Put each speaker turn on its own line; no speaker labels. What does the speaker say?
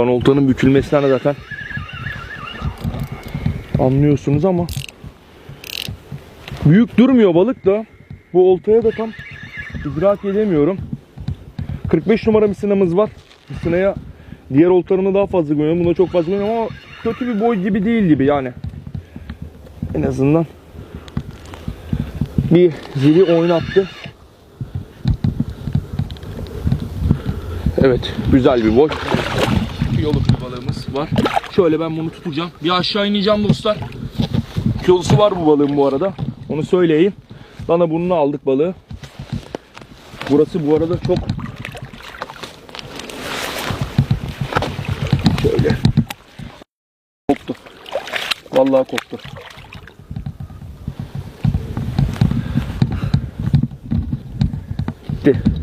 Şu an oltanın bükülmesinden de zaten anlıyorsunuz ama büyük durmuyor balık da bu oltaya da tam idrak edemiyorum. 45 numara misinamız var. Misinaya diğer oltalarımda daha fazla görüyorum. Bunda çok fazla görüyorum ama kötü bir boy gibi değil gibi yani. En azından bir zili oynattı. Evet, güzel bir boy kiloluk bir balığımız var. Şöyle ben bunu tutacağım. Bir aşağı ineceğim dostlar. Kilosu var bu balığın bu arada. Onu söyleyeyim. Dana burnunu aldık balığı. Burası bu arada çok şöyle koptu. Vallahi koptu. Gitti.